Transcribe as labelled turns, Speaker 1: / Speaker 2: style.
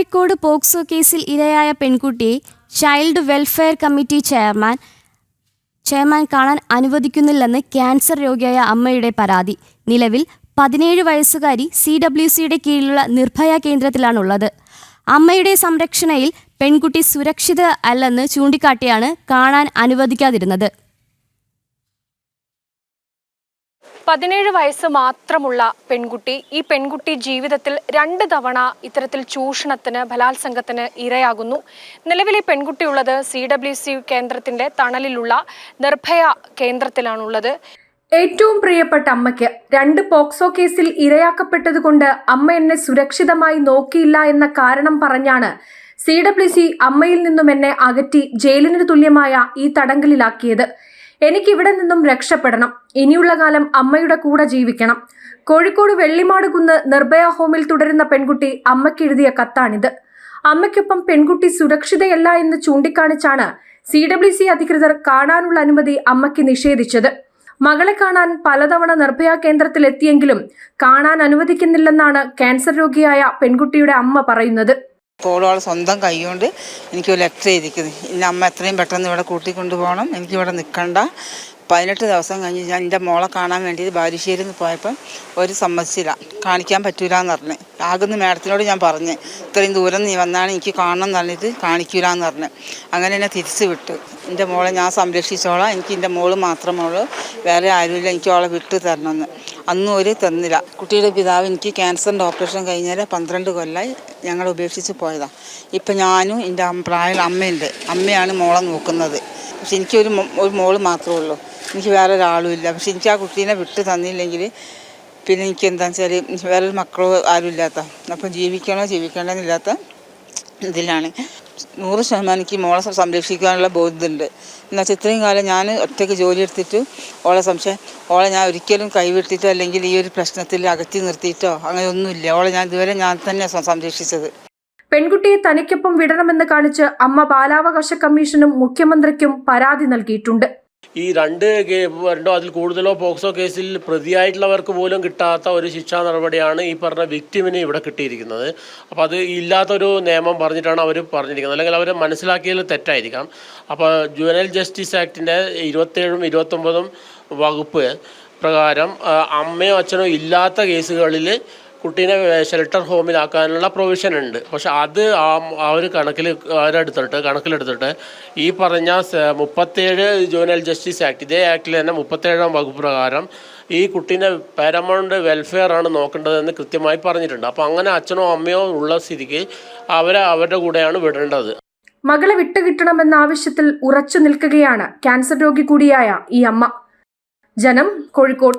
Speaker 1: Kozhikode POCSO കേസിൽ ഇരയായ പെൺകുട്ടിയെ child welfare committee chairman chairman കാണാൻ അനുവദിക്കുന്നില്ലെന്ന് ക്യാൻസർ രോഗിയായ അമ്മയുടെ പരാതി. നിലവിൽ പതിനേഴ് വയസ്സുകാരി സി ഡബ്ല്യു സിയുടെ കീഴിലുള്ള നിർഭയ കേന്ദ്രത്തിലാണുള്ളത്. അമ്മയുടെ സംരക്ഷണയിൽ പെൺകുട്ടി സുരക്ഷിത അല്ലെന്ന് ചൂണ്ടിക്കാട്ടിയാണ് കാണാൻ അനുവദിക്കാതിരുന്നത്.
Speaker 2: പതിനേഴ് വയസ്സ് മാത്രമുള്ള പെൺകുട്ടി ഈ പെൺകുട്ടി ജീവിതത്തിൽ രണ്ട് തവണ ഇത്തരത്തിൽ ചൂഷണത്തിന് ബലാത്സംഗത്തിന് ഇരയാകുന്നു. നിലവിലെ പെൺകുട്ടിയുള്ളത് സി ഡബ്ല്യു സി കേന്ദ്രത്തിന്റെ തണലിലുള്ള നിർഭയ കേന്ദ്രത്തിലാണുള്ളത്. ഏറ്റവും പ്രിയപ്പെട്ട അമ്മയ്ക്ക് രണ്ട് പോക്സോ കേസിൽ ഇരയാക്കപ്പെട്ടതുകൊണ്ട് അമ്മ എന്നെ സുരക്ഷിതമായി നോക്കിയില്ല എന്ന കാരണം പറഞ്ഞാണ് സി ഡബ്ല്യു സി അമ്മയിൽ നിന്നും എന്നെ അകറ്റി ജയിലിന് തുല്യമായ ഈ തടങ്കലിലാക്കിയത്. എനിക്കിവിടെ നിന്നും രക്ഷപ്പെടണം. ഇനിയുള്ള കാലം അമ്മയുടെ കൂടെ ജീവിക്കണം. കോഴിക്കോട് വെള്ളിമാട് കുന്ന് നിർഭയ ഹോമിൽ തുടരുന്ന പെൺകുട്ടി അമ്മയ്ക്കെഴുതിയ കത്താണിത്. അമ്മയ്ക്കൊപ്പം പെൺകുട്ടി സുരക്ഷിതയല്ല എന്ന് ചൂണ്ടിക്കാണിച്ചാണ് സി ഡബ്ല്യു സി അധികൃതർ കാണാനുള്ള അനുമതി അമ്മയ്ക്ക് നിഷേധിച്ചത്. മകളെ കാണാൻ പലതവണ നിർഭയ കേന്ദ്രത്തിലെത്തിയെങ്കിലും കാണാൻ അനുവദിക്കുന്നില്ലെന്നാണ് ക്യാൻസർ രോഗിയായ പെൺകുട്ടിയുടെ അമ്മ പറയുന്നത്.
Speaker 3: ഇപ്പോൾ സ്വന്തം കൈകൊണ്ട് എനിക്ക് ലെറ്റർ ചെയ്തിരിക്കുന്നത് ഇന്ന അമ്മ എത്രയും പെട്ടെന്ന് ഇവിടെ കൂട്ടിക്കൊണ്ടു പോകണം എനിക്കിവിടെ നിൽക്കണ്ട. പതിനെട്ട് ദിവസം കഴിഞ്ഞ് ഞാൻ എന്റെ മോളെ കാണാൻ വേണ്ടി ബാലുശ്ശേരിയിൽ നിന്ന് പോയപ്പം ഒരു സമ്മതിച്ചില്ല. കാണിക്കാൻ പറ്റൂല എന്ന് പറഞ്ഞ്. ആകുന്ന മാഡത്തിനോട് ഞാൻ പറഞ്ഞു ഇത്രയും ദൂരം നീ വന്നാണ് എനിക്ക് കാണണം എന്ന് പറഞ്ഞിട്ട് കാണിക്കൂല എന്ന് പറഞ്ഞ്. അങ്ങനെ എന്നെ തിരിച്ചു വിട്ടു. എന്റെ മോളെ ഞാൻ സംരക്ഷിച്ചോളാം. എനിക്ക് എന്റെ മോൾ മാത്രമേ ഉള്ളൂ. വേറെ ആരുമില്ല. എനിക്ക് അവളെ വിട്ടു തരണമെന്ന്. അന്നും ഒരു തന്നില്ല. കുട്ടിയുടെ പിതാവ് എനിക്ക് ക്യാൻസറിന്റെ ഓപ്പറേഷൻ കഴിഞ്ഞാൽ പന്ത്രണ്ട് കൊല്ലമായി ഞങ്ങൾ ഉപേക്ഷിച്ച് പോയതാണ് ഇപ്പം ഞാനും എന്റെ പ്രായമുള്ള അമ്മയുണ്ട്. അമ്മയാണ് മോളെ നോക്കുന്നത്. പക്ഷെ എനിക്കൊരു ഒരു മോൾ മാത്രമേ ഉള്ളൂ. എനിക്ക് വേറെ ഒരാളും ഇല്ല. പക്ഷെ എനിക്ക് ആ കുട്ടീനെ വിട്ട് തന്നില്ലെങ്കിൽ പിന്നെ എനിക്ക് എന്താണെന്ന് വെച്ചാൽ വേറെ മക്കളോ ആരും ഇല്ലാത്ത അപ്പം ജീവിക്കണോ ജീവിക്കണോ എന്നില്ലാത്ത ഇതിലാണ്. നൂറ് ശതമാനം എനിക്ക് മോളെ സംരക്ഷിക്കാനുള്ള ബോധ്യമുണ്ട്. എന്നാൽ ഇത്രയും കാലം ഞാൻ ഒറ്റയ്ക്ക് ജോലി എടുത്തിട്ട് ഓളെ സംശയം ഓളെ ഞാൻ ഒരിക്കലും കൈവിട്ടിട്ടോ അല്ലെങ്കിൽ ഈ ഒരു പ്രശ്നത്തിൽ അകറ്റി നിർത്തിയിട്ടോ അങ്ങനെ ഒന്നുമില്ല ഓളെ ഞാൻ ഇതുവരെ ഞാൻ തന്നെ സംരക്ഷിച്ചത്.
Speaker 2: പെൺകുട്ടിയെ തനിക്കൊപ്പം വിടണമെന്ന് കാണിച്ച് അമ്മ ബാലാവകാശ കമ്മീഷനും മുഖ്യമന്ത്രിക്കും പരാതി നൽകിയിട്ടുണ്ട്.
Speaker 4: ഈ രണ്ട് രണ്ടോ അതിൽ കൂടുതലോ പോക്സോ കേസിൽ പ്രതിയായിട്ടുള്ളവർക്ക് പോലും കിട്ടാത്ത ഒരു ശിക്ഷാ നടപടിയാണ് ഈ പറഞ്ഞ വിക്ടിമിന് ഇവിടെ കിട്ടിയിരിക്കുന്നത്. അപ്പോൾ അത് ഇല്ലാത്തൊരു നിയമം പറഞ്ഞിട്ടാണ് അവർ പറഞ്ഞിരിക്കുന്നത്. അല്ലെങ്കിൽ അവർ മനസ്സിലാക്കിയതിൽ തെറ്റായിരിക്കാം. അപ്പോൾ ജുവനൽ ജസ്റ്റിസ് ആക്ടിന്റെ ഇരുപത്തേഴും ഇരുപത്തൊമ്പതും വകുപ്പ് പ്രകാരം അമ്മയോ അച്ഛനോ ഇല്ലാത്ത കേസുകളിൽ കുട്ടീനെ ഷെൽട്ടർ ഹോമിലാക്കാനുള്ള പ്രൊവിഷൻ ഉണ്ട്. പക്ഷെ അത് ആ ആ ഒരു കണക്കിൽ അവരെടുത്തിട്ട് കണക്കിലെടുത്തിട്ട് ഈ പറഞ്ഞ മുപ്പത്തേഴ് ജൂനൽ ജസ്റ്റിസ് ആക്ട് ഇതേ ആക്ടിൽ തന്നെ മുപ്പത്തേഴാം വകുപ്പ് പ്രകാരം ഈ കുട്ടീനെ പാരമൗണ്ട് വെൽഫെയർ ആണ് നോക്കേണ്ടതെന്ന് കൃത്യമായി പറഞ്ഞിട്ടുണ്ട്. അപ്പോൾ അങ്ങനെ അച്ഛനോ അമ്മയോ ഉള്ള സ്ഥിതിക്ക് അവരെ അവരുടെ കൂടെയാണ് വിടേണ്ടത്.
Speaker 2: മകളെ വിട്ടുകിട്ടണമെന്ന ആവശ്യത്തിൽ ഉറച്ചു നിൽക്കുകയാണ് ക്യാൻസർ രോഗി കൂടിയായ ഈ അമ്മ. ജനം കോഴിക്കോട്